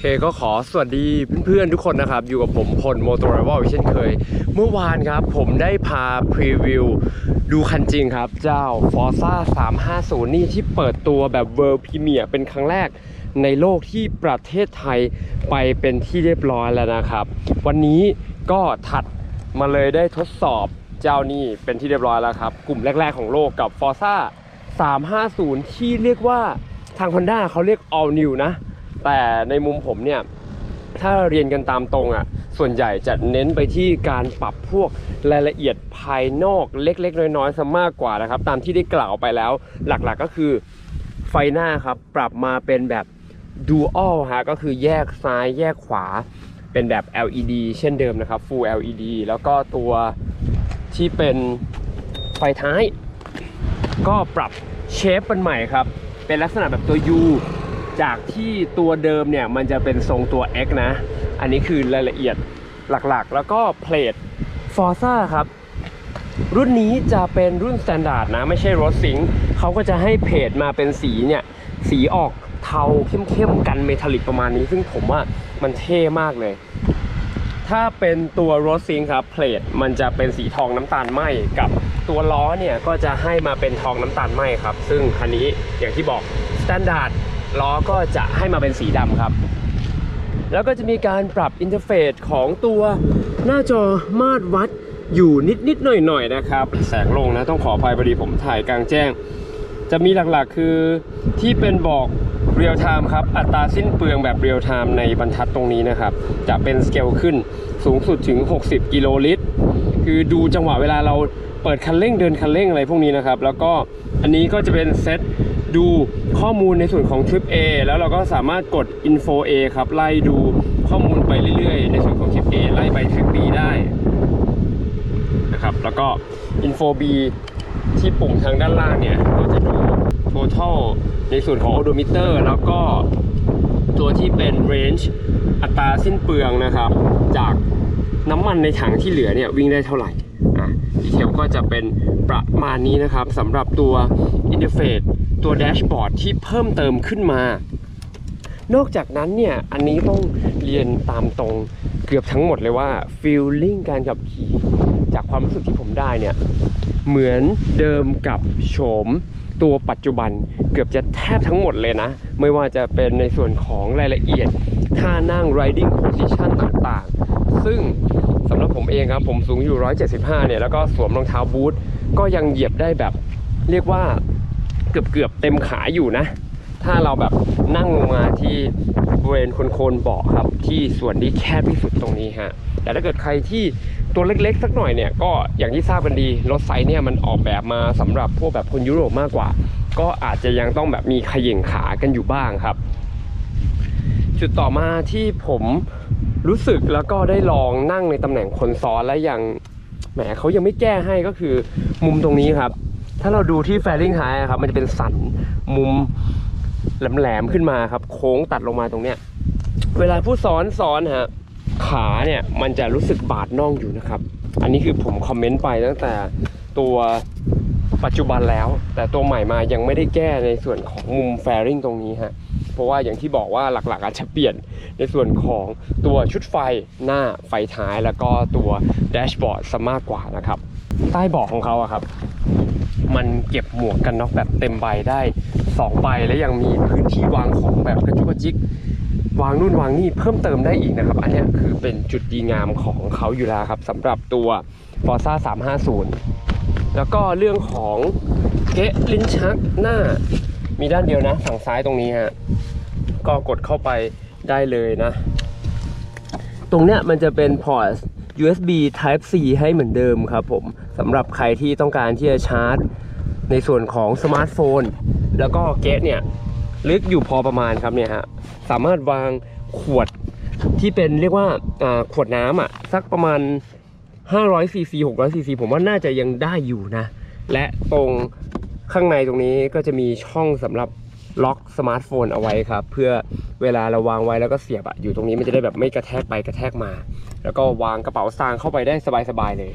เคก็ขอสวัสดีเพื่อนๆทุกคนนะครับ อยู่กับผมพลโมโตรว a l เช่นเคย เมื่อวานครับผมได้พาพรีวิวดูคันจริงครับ เจ้า Forza 350 นี่ที่เปิดตัวแบบ World Premiere เป็นครั้งแรกในโลกที่ประเทศไทยไปเป็นที่เรียบร้อยแล้วนะครับ วันนี้ก็ถัดมาเลยได้ทดสอบเจ้านี่เป็นที่เรียบร้อยแล้วครับ กลุ่มแรก ๆของโลกกับ Forza 350 ที่เรียกว่าทาง Honda เขาเรียก All New นะ แต่ในมุมผมเนี่ยถ้าเรียนกันตามตรงอะ่ะส่วนใหญ่จะเน้นไปที่การปรับพวกรายละเอียดภายนอกเล็ก ๆ น้อยๆซะมากกว่านะครับ ตามที่ได้กล่าวไปแล้ว หลักๆก็คือไฟหน้าครับ ปรับมาเป็นแบบ Dual ฮะก็คือแยกซ้ายแยกขวา เป็นแบบ LED เช่นเดิมนะครับ Full LED แล้วก็ตัวที่เป็นไฟท้าย ก็ปรับเชฟเป็นใหม่ครับ เป็นลักษณะแบบตัว U จากที่ตัวเดิมเนี่ยมันจะเป็นทรงตัว X นะ อันนี้คือรายละเอียดหลักๆ แล้วก็เพลท Forza ครับ รุ่นนี้จะเป็นรุ่น s t ต n d า r d นะ ไม่ใช่รถสิงเขาก็จะให้เพจมาเป็นสีเนี่ย สีออกเทาเข้มๆกันเมทัลลิกประมาณนี้ ซึ่งผมว่ามันเท่มากเลย ถ้าเป็นตัวรถซิงครับเพลทมันจะเป็นสีทองน้ำตาลไหมกับตัวล้อเนี่ยก็จะให้มาเป็นทองน้ำตาลไหมครับ ซึ่งคันนี้อย่างที่บอกสแตนดาร์ด ล้อก็จะให้มาเป็นสีดำครับ แล้วก็จะมีการปรับอินเทอร์เฟซของตัวหน้าจอมาตรวัดอยู่นิดๆหน่อยๆนะครับ แสงลงนะต้องขออภัยพอดีผมถ่ายกลางแจ้ง จะมีหลักๆคือที่เป็นบอกเรียลไทม์ครับ อัตราสิ้นเปลืองแบบเรียลไทม์ในบรรทัดตรงนี้นะครับ จะเป็นสเกลขึ้นสูงสุดถึง 60 กิโลลิตร คือดูจังหวะเวลาเราเปิดคันเร่งเดินคันเร่งอะไรพวกนี้นะครับ แล้วก็อันนี้ก็จะเป็นเซต ดูข้อมูลในส่วนของ Trip A แล้วเราก็สามารถกด Info A ครับ ไล่ดูข้อมูลไปเรื่อยๆ ในส่วนของ Trip A ไล่ไป Trip B ได้นะครับ แล้วก็ Info B ที่ปุ่มทางด้านล่างเนี่ยก็จะดู total ในส่วนของ odometer แล้วก็ตัวที่เป็น range อัตราสิ้นเปลืองนะครับ จากน้ำมันในถังที่เหลือเนี่ยวิ่งได้เท่าไหร่อะดีเทลก็จะเป็นประมาณนี้นะครับสำหรับตัว interface ตัวแดชบอร์ดที่เพิ่มเติมขึ้นมา นอกจากนั้นเนี่ย อันนี้ต้องเรียนตามตรงเกือบทั้งหมดเลยว่า feeling การขับขี่จากความรู้สึกที่ผมได้เนี่ย เหมือนเดิมกับโฉมตัวปัจจุบันเกือบจะแทบทั้งหมดเลยนะ ไม่ว่าจะเป็นในส่วนของรายละเอียดท่านั่ง riding position ต่างๆ ซึ่งสำหรับผมเองครับ ผมสูงอยู่ 175 เนี่ย แล้วก็สวมรองเท้าบูทก็ยังเหยียบได้แบบ เรียกว่า เกือบเกือบๆเต็มขาอยู่นะ ถ้าเราแบบนั่งลงมาที่บริเวณโคนๆเบาะครับ ที่ส่วนที่แคบที่สุดตรงนี้ฮะแต่ถ้าเกิดใครที่ตัวเล็กๆ สักหน่อยเนี่ยก็อย่างที่ทราบกันดีรถไซส์เนี่ยมันออกแบบมาสำหรับพวกแบบคนยุโรปมากกว่า ก็อาจจะยังต้องแบบมีขย่งขากันอยู่บ้างครับ จุดต่อมาที่ผมรู้สึกแล้วก็ได้ลองนั่งในตำแหน่งคนซ้อนและยังแหมเขายังไม่แก้ให้ก็คือมุมตรงนี้ครับ ถ้าเราดูที่แฟริงไฮครับมันจะเป็นสันมุมแหลมๆขึ้นมาครับ โค้งตัดลงมาตรงเนี้ยเวลาผู้ซ้อนซ้อนฮะขาเนี่ยมันจะรู้สึกบาดน่องอยู่นะครับ อันนี้คือผมคอมเมนต์ไปตั้งแต่ตัวปัจจุบันแล้ว แต่ตัวใหม่มายังไม่ได้แก้ในส่วนของมุมแฟริงตรงนี้ฮะเพราะว่าอย่างที่บอกว่าหลักๆอาจจะเปลี่ยนในส่วนของตัวชุดไฟหน้าไฟท้ายแล้วก็ตัวแดชบอร์ดซะมากกว่านะครับ ใต้เบาะของเขาอะครับ มันเก็บหมวกกันน็อกแบบเต็มใบได้2ใบและยังมีพื้นที่วางของแบบกระจุกกระจิกวางนู่นวางนี่เพิ่มเติมได้อีกนะครับ อันนี้คือเป็นจุดดีงามของเขาอยู่แล้วครับสำหรับตัว Forza 350 แล้วก็เรื่องของเกะลิ้นชักหน้า มีด้านเดียวนะฝั่งซ้ายตรงนี้ฮะก็กดเข้าไปได้เลยนะ ตรงเนี้ยมันจะเป็นพอร์ต USB Type C ให้เหมือนเดิมครับผมสำหรับใครที่ต้องการที่จะชาร์จ ในส่วนของสมาร์ทโฟน แล้วก็เกสเนี่ยลึกอยู่พอประมาณครับเนี่ยฮะสามารถวางขวดที่เป็นเรียกว่าาขวดน้ำอะสักประมาณ500ซีซี600ซีซีผมว่าน่าจะยังได้อยู่นะ และตรงข้างในตรงนี้ก็จะมีช่องสำหรับล็อกสมาร์ทโฟนเอาไว้ครับ เพื่อเวลาเราวางไว้แล้วก็เสียบอะอยู่ตรงนี้มันจะได้แบบไม่กระแทกไปกระแทกมา แล้วก็วางกระเป๋าสตางค์เข้าไปได้สบายๆเลย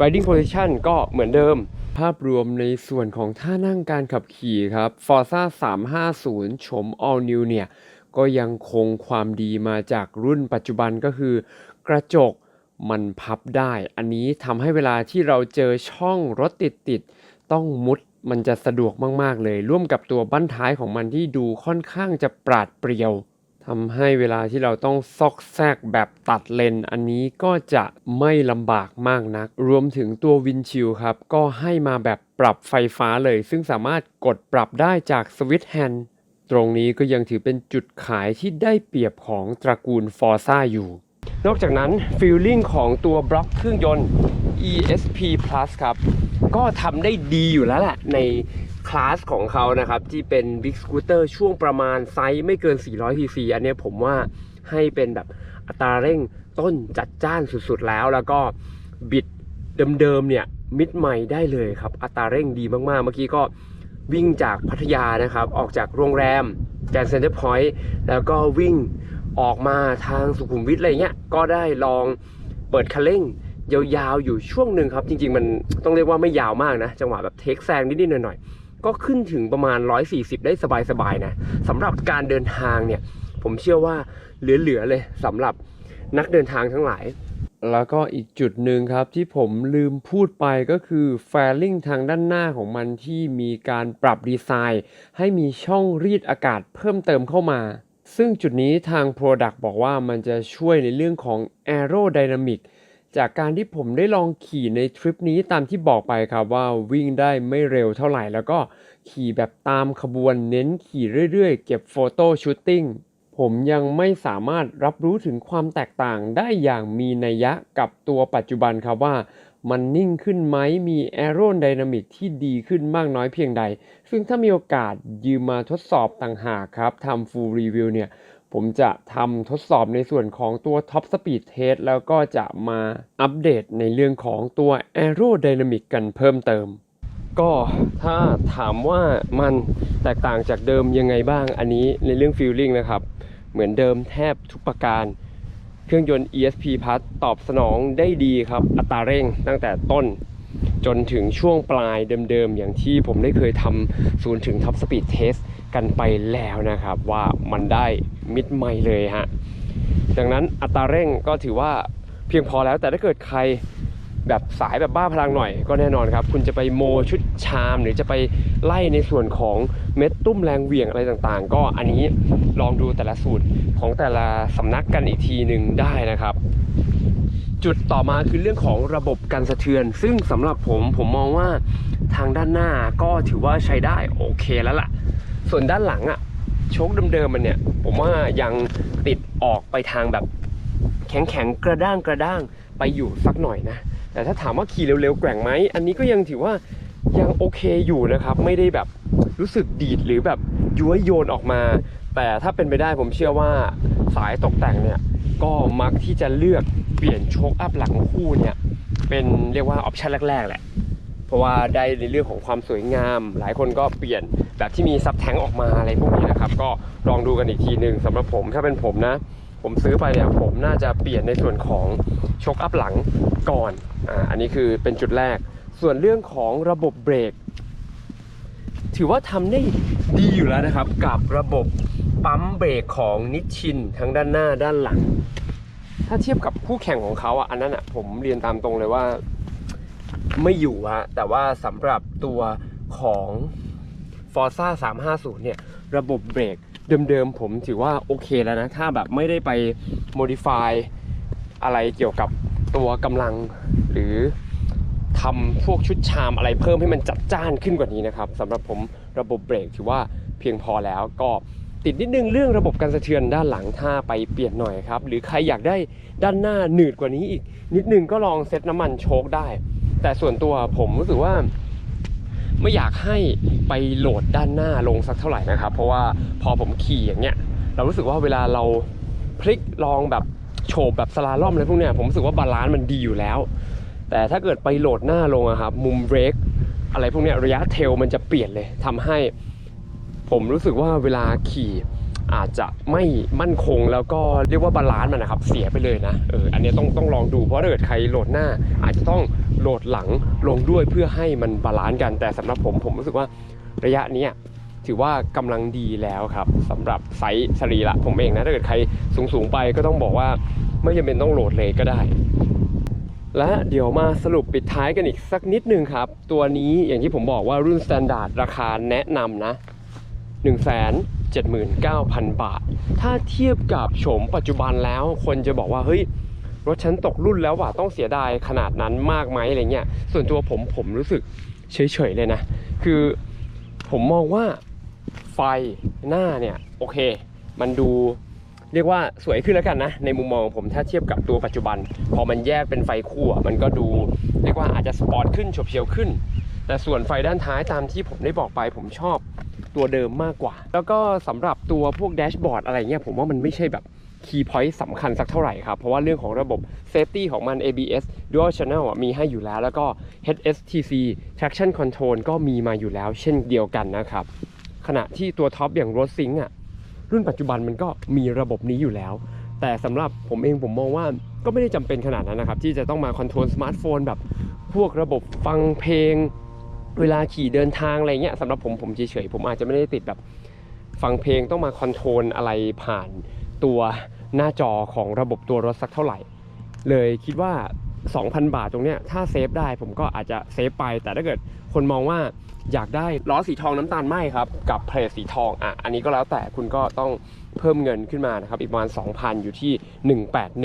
riding position ก็เหมือนเดิม ภาพรวมในส่วนของท่านั่งการขับขี่ครับ Forza 350 ชม All New เนี่ย ก็ยังคงความดีมาจากรุ่นปัจจุบันก็คือกระจกมันพับได้ อันนี้ทำให้เวลาที่เราเจอช่องรถติดๆ ต้องมุดมันจะสะดวกมากๆเลย ร่วมกับตัวบั้นท้ายของมันที่ดูค่อนข้างจะปราดเปรียว ทำให้เวลาที่เราต้องซอกแซกแบบตัดเลน อันนี้ก็จะไม่ลำบากมากนัก รวมถึงตัววินชิลครับ ก็ให้มาแบบปรับไฟฟ้าเลย ซึ่งสามารถกดปรับได้จากสวิตช์แฮนด์ตรงนี้ก็ยังถือเป็นจุดขายที่ได้เปรียบของตระกูลฟอร์ซ่าอยู่ นอกจากนั้นฟีลลิ่งของตัวบล็อกเครื่องยนต์ ESP Plus ครับ ก็ทำได้ดีอยู่แล้วแหละใน คลาสของเขานะครับ ที่เป็น Big Scooter ช่วงประมาณไซส์ไม่เกิน 400 cc อันนี้ผมว่าให้เป็นแบบอัตราเร่งต้นจัดจ้านสุดๆแล้ว แล้วก็บิดเดิมๆเนี่ยมิดใหม่ได้เลยครับ อัตราเร่งดีมากๆ เมื่อกี้ก็วิ่งจากพัทยานะครับ ออกจากโรงแรมแกนเซ็นเตอร์พอยต์แล้วก็วิ่งออกมาทางสุขุมวิทอะไรเงี้ยก็ได้ลองเปิดคันเร่งยาวๆอยู่ช่วงหนึ่งครับ จริงๆ มันต้องเรียกว่าไม่ยาวมากนะ จังหวะแบบเทคแซงนิดๆหน่อยๆ ก็ขึ้นถึงประมาณ 140 ได้สบายๆนะสำหรับการเดินทางเนี่ย ผมเชื่อว่าเหลือๆเลยสำหรับนักเดินทางทั้งหลาย แล้วก็อีกจุดหนึ่งครับที่ผมลืมพูดไปก็คือแฟลิงทางด้านหน้าของมันที่มีการปรับดีไซน์ ให้มีช่องรีดอากาศเพิ่มเติมเข้ามา ซึ่งจุดนี้ทาง Product บอกว่ามันจะช่วยในเรื่องของ Aerodynamic จากการที่ผมได้ลองขี่ในทริปนี้ตามที่บอกไปครับว่าวิ่งได้ไม่เร็วเท่าไหร่ แล้วก็ขี่แบบตามขบวนเน้นขี่เรื่อยๆ เก็บโฟโต้ชูตติ้งผมยังไม่สามารถรับรู้ถึงความแตกต่างได้อย่างมีนัยยะกับตัวปัจจุบันครับว่ามันนิ่งขึ้นไหมมีแอโร d y นามิกที่ดีขึ้นมากน้อยเพียงใด ซึ่งถ้ามีโอกาสยืมมาทดสอบต่างหากครับทำ full review เนี่ย ผมจะทำทดสอบในส่วนของตัว Top Speed Test แล้วก็จะมาอัปเดตในเรื่องของตัว Aerodynamic กันเพิ่มเติม ก็ถ้าถามว่ามันแตกต่างจากเดิมยังไงบ้างอันนี้ในเรื่อง Feeling นะครับ เหมือนเดิมแทบทุกประการ เครื่องยนต์ ESP Plus ตอบสนองได้ดีครับ อัตราเร่งตั้งแต่ต้นจนถึงช่วงปลายเดิมๆ อย่างที่ผมได้เคยทำศูนย์ถึง Top Speed Test กันไปแล้วนะครับว่ามันได้มิดไม่เลยฮะดังนั้นอัตราเร่งก็ถือว่าเพียงพอแล้วแต่ถ้าเกิดใครแบบสายแบบบ้าพลังหน่อยก็แน่นอนครับ คุณจะไปโมชุดชาม หรือจะไปไล่ในส่วนของเม็ดตุ้มแรงเหวี่ยงอะไรต่างๆ ก็อันนี้ลองดูแต่ละสูตรของแต่ละสำนักกันอีกทีหนึ่งได้นะครับ จุดต่อมาคือเรื่องของระบบกันสะเทือน ซึ่งสำหรับผมผมมองว่าทางด้านหน้าก็ถือว่าใช้ได้โอเคแล้วล่ะ ส่วนด้านหลังอะโชคเดิมๆมันเนี่ย ผมว่ายังติดออกไปทางแบบแข็งๆกระด้างกระด้างไปอยู่สักหน่อยนะ แต่ถ้าถามว่าขี่เร็วๆแกว่งไหมอันนี้ก็ยังถือว่ายังโอเคอยู่นะครับ ไม่ได้แบบรู้สึกดีดหรือแบบย้วยโยนออกมา แต่ถ้าเป็นไปได้ผมเชื่อว่าสายตกแต่งเนี่ย ก็มักที่จะเลือกเปลี่ยนโชคอัพหลังคู่เนี่ย เป็นเรียกว่าออปชันแรกๆแหละ เพราะว่าได้ในเรื่องของความสวยงาม หลายคนก็เปลี่ยน แบบที่มีซับแทงออกมาอะไรพวกนี้นะครับ ก็ลองดูกันอีกทีหนึ่งสำหรับผมถ้าเป็นผมนะ ผมซื้อไปเนี่ยผมน่าจะเปลี่ยนในส่วนของโชคอัพหลังก่อนอ่าอันนี้คือเป็นจุดแรก ส่วนเรื่องของระบบเบรกถือว่าทำได้ดีอยู่แล้วนะครับ กับระบบปั๊มเบรกของนิชชินทั้งด้านหน้าด้านหลัง ถ้าเทียบกับคู่แข่งของเขาอะอันนั้นอะผมเรียนตามตรงเลยว่าไม่อยู่ฮะแต่ว่าสำหรับตัวของ Forza 350 เนี่ย ระบบเบรกเดิมๆ ผมถือว่าโอเคแล้วนะ ถ้าแบบไม่ได้ไป modify อะไรเกี่ยวกับตัวกำลัง หรือทำพวกชุดชามอะไรเพิ่มให้มันจัดจ้านขึ้นกว่านี้นะครับสำหรับผมระบบเบรกถือว่าเพียงพอแล้วก็ติดนิดนึงเรื่องระบบการสะเทือนด้านหลังถ้าไปเปลี่ยนหน่อยครับ หรือใครอยากได้ด้านหน้าหนืดกว่านี้อีก นิดนึงก็ลองเซ็ตน้ำมันโชคได้ แต่ส่วนตัวผมรู้สึกว่า ไม่อยากให้ไปโหลดด้านหน้าลงสักเท่าไหร่นะครับ เพราะว่าพอผมขี่อย่างเงี้ยเรารู้สึกว่าเวลาเราพลิกลองแบบโฉบแบบสลาล่อมอะไรพวกเนี้ยผมรู้สึกว่าบาลานซ์มันดีอยู่แล้ว แต่ถ้าเกิดไปโหลดหน้าลงอะครับมุมเบรกอะไรพวกเนี้ยระยะเทลมันจะเปลี่ยนเลยทำให้ผมรู้สึกว่าเวลาขี่ อาจจะไม่มั่นคงแล้วก็เรียกว่าบาลานซ์มันนะครับเสียไปเลยนะเอออันนี้ต้องต้องลองดูเพราะถ้าเกิดใครโหลดหน้า อาจจะต้องโหลดหลังลงด้วยเพื่อให้มันบาลานซ์กัน แต่สำหรับผมผมรู้สึกว่าระยะนี้ถือว่ากำลังดีแล้วครับสำหรับไซส์สรีระผมเองนะถ้าเกิดใครสูงๆไปก็ต้องบอกว่าไม่จำเป็นต้องโหลดเลยก็ได้ และเดี๋ยวมาสรุปปิดท้ายกันอีกสักนิดนึงครับ ตัวนี้อย่างที่ผมบอกว่ารุ่น Standard ราคาแนะนำนะ 79,000 บาท ถ้าเทียบกับโฉมปัจจุบันแล้ว คนจะบอกว่าเฮ้ยรถฉันตกรุ่นแล้วว่ะต้องเสียดายขนาดนั้นมากไหมอะไรเงี้ย ส่วนตัวผมผมรู้สึกเฉยๆเลยนะ คือผมมองว่าไฟหน้าเนี่ยโอเค มันดูเรียกว่าสวยขึ้นแล้วกันนะ ในมุมมองผมถ้าเทียบกับตัวปัจจุบัน พอมันแยกเป็นไฟคู่มันก็ดูเรียกว่าอาจจะสปอร์ตขึ้นฉบเฉียวขึ้น แต่ส่วนไฟด้านท้ายตามที่ผมได้บอกไปผมชอบ ตัวเดิมมากกว่า แล้วก็สำหรับตัวพวกแดชบอร์ดอะไรเงี้ยผมว่ามันไม่ใช่แบบคีย์พอยต์สำคัญสักเท่าไหร่ครับ เพราะว่าเรื่องของระบบ Safety ของมัน ABS Dual Channel มีให้อยู่แล้ว แล้วก็ HSTC Traction Control ก็มีมาอยู่แล้วเช่นเดียวกันนะครับ ขณะที่ตัวท็อปอย่าง Road Sync อะรุ่นปัจจุบันมันก็มีระบบนี้อยู่แล้ว แต่สำหรับผมเองผมมองว่าก็ไม่ได้จำเป็นขนาดนั้นนะครับ ที่จะต้องมาคอนโทรลสมาร์ทโฟนแบบพวกระบบฟังเพลง เวลาขี่เดินทางอะไรเงี้ยสำหรับผมผมเฉยๆผมอาจจะไม่ได้ติดแบบฟังเพลงต้องมาคอนโทรลอะไรผ่านตัวหน้าจอของระบบตัวรถสักเท่าไหร่ เลยคิดว่า 2,000 บาทตรงเนี้ยถ้าเซฟได้ผมก็อาจจะเซฟไป แต่ถ้าเกิดคนมองว่าอยากได้ล้อสีทองน้ำตาลไหมครับ กับเพลทสีทองอะอันนี้ก็แล้วแต่คุณก็ต้องเพิ่มเงินขึ้นมานะครับ อีกประมาณ 2,000 อยู่ที่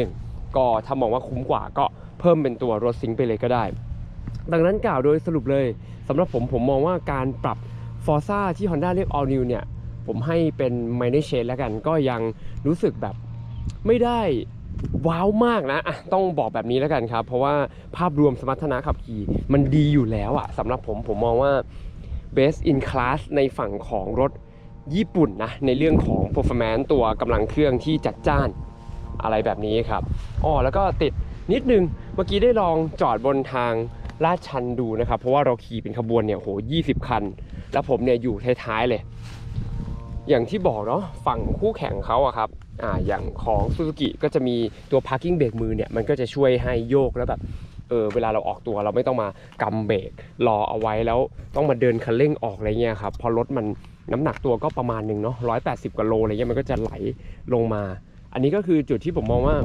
181 ก็ถ้ามองว่าคุ้มกว่าก็เพิ่มเป็นตัวรถซิงค์ไปเลยก็ได้ ดังนั้นกล่าวโดยสรุปเลยสำหรับผมผมมองว่าการปรับ Forza ที่ Honda เรียก All New เนี่ย ผมให้เป็น Minor Change แล้วกัน ก็ยังรู้สึกแบบไม่ได้ว้าวมากนะะต้องบอกแบบนี้แล้วกันครับ เพราะว่าภาพรวมสมรรถนะขับขี่มันดีอยู่แล้วอะสำหรับผมผมมองว่า best in class ในฝั่งของรถญี่ปุ่นนะ ในเรื่องของ performance ตัวกำลังเครื่องที่จัดจ้านอะไรแบบนี้ครับอ๋อแล้วก็ติดนิดนึงเมื่อกี้ได้ลองจอดบนทาง ลาดชันดูนะครับ เพราะว่าเราขี่เป็นขบวนเนี่ยโห20คัน แล้วผมเนี่ยอยู่ท้ายๆเลย อย่างที่บอกเนาะฝั่งคู่แข่งเขาอะครับอ่าอย่างของ Suzuki ก็จะมีตัว parking brake มือเนี่ยมันก็จะช่วยให้โยกแล้วแบบเออเวลาเราออกตัวเราไม่ต้องมากำเบรกรอเอาไว้แล้วต้องมาเดินคันเร่งออกอะไรเงี้ยครับพอรถมันน้ำหนักตัวก็ประมาณหนึ่งเนาะร้อยแปดสิบกว่าโลอะไรเงี้ยมันก็จะไหลลงมา อันนี้ก็คือจุดที่ผมมองว่า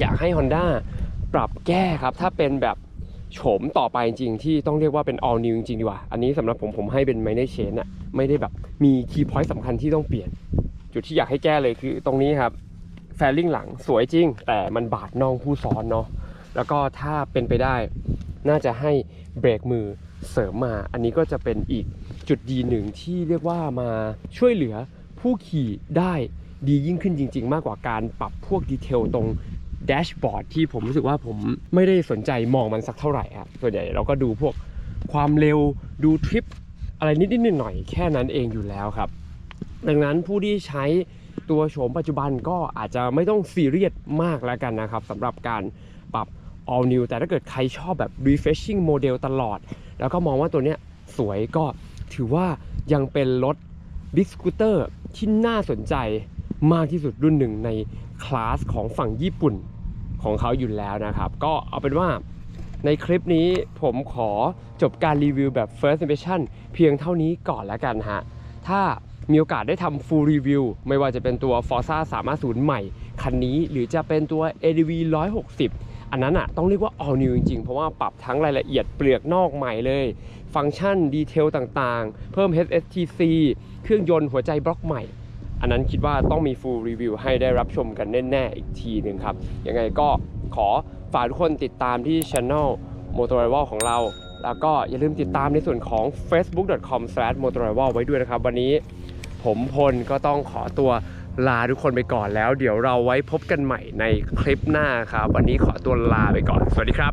อยากให้ Honda ปรับแก้ครับ ถ้าเป็นแบบ โฉมต่อไปจริงที่ต้องเรียกว่าเป็น all new จริงดีกว่า อันนี้สำหรับผมผมให้เป็น minor change อะไม่ได้แบบมี key point สำคัญที่ต้องเปลี่ยน จุดที่อยากให้แก้เลยคือตรงนี้ครับแฟลลิ่งหลังสวยจริง แต่มันบาดน่องผู้ซ้อนเนาะแล้วก็ถ้าเป็นไปได้ น่าจะให้เบรกมือเสริมมา อันนี้ก็จะเป็นอีกจุดดีหนึ่งที่เรียกว่ามาช่วยเหลือผู้ขี่ได้ดียิ่งขึ้นจริง ๆ มากกว่าการปรับพวกดีเทลตรง แดชบอร์ดที่ผมรู้สึกว่าผมไม่ได้สนใจมองมันสักเท่าไหร่ครับส่วนใหญ่เราก็ดูพวกความเร็วดูทริปอะไรนิดๆหน่อยๆแค่นั้นเองอยู่แล้วครับ ดังนั้นผู้ที่ใช้ตัวโฉมปัจจุบันก็อาจจะไม่ต้องซีเรียสมากแล้วกันนะครับสำหรับการปรับ all new แต่ถ้าเกิดใครชอบแบบ refreshing model ตลอด แล้วก็มองว่าตัวเนี้ยสวยก็ถือว่ายังเป็นรถ Big Scooter ที่น่าสนใจมากที่สุดรุ่นหนึ่งในคลาสของฝั่งญี่ปุ่น ของเขาอยู่แล้วนะครับ ก็เอาเป็นว่าในคลิปนี้ผมขอจบการรีวิวแบบ first impression เพียงเท่านี้ก่อนแล้วกันฮะ ถ้ามีโอกาสได้ทำ full review ไม่ว่าจะเป็นตัว Forza 350 ใหม่ คันนี้หรือจะเป็นตัว ADV 160 อันนั้นอะต้องเรียกว่า all new จริงๆ เพราะว่าปรับทั้งรายละเอียดเปลือกนอกใหม่เลย ฟังก์ชันดีเทลต่างๆ เพิ่ม HSTC เครื่องยนต์หัวใจบล็อกใหม่ อันนั้นคิดว่าต้องมี full review ให้ได้รับชมกันแน่ๆอีกทีหนึ่งครับ ยังไงก็ขอฝากทุกคนติดตามที่ channel Motorival ของเรา แล้วก็อย่าลืมติดตามในส่วนของ facebook.com/motorival ไว้ด้วยนะครับ วันนี้ผมพลก็ต้องขอตัวลาทุกคนไปก่อนแล้ว เดี๋ยวเราไว้พบกันใหม่ในคลิปหน้าครับ วันนี้ขอตัวลาไปก่อน สวัสดีครับ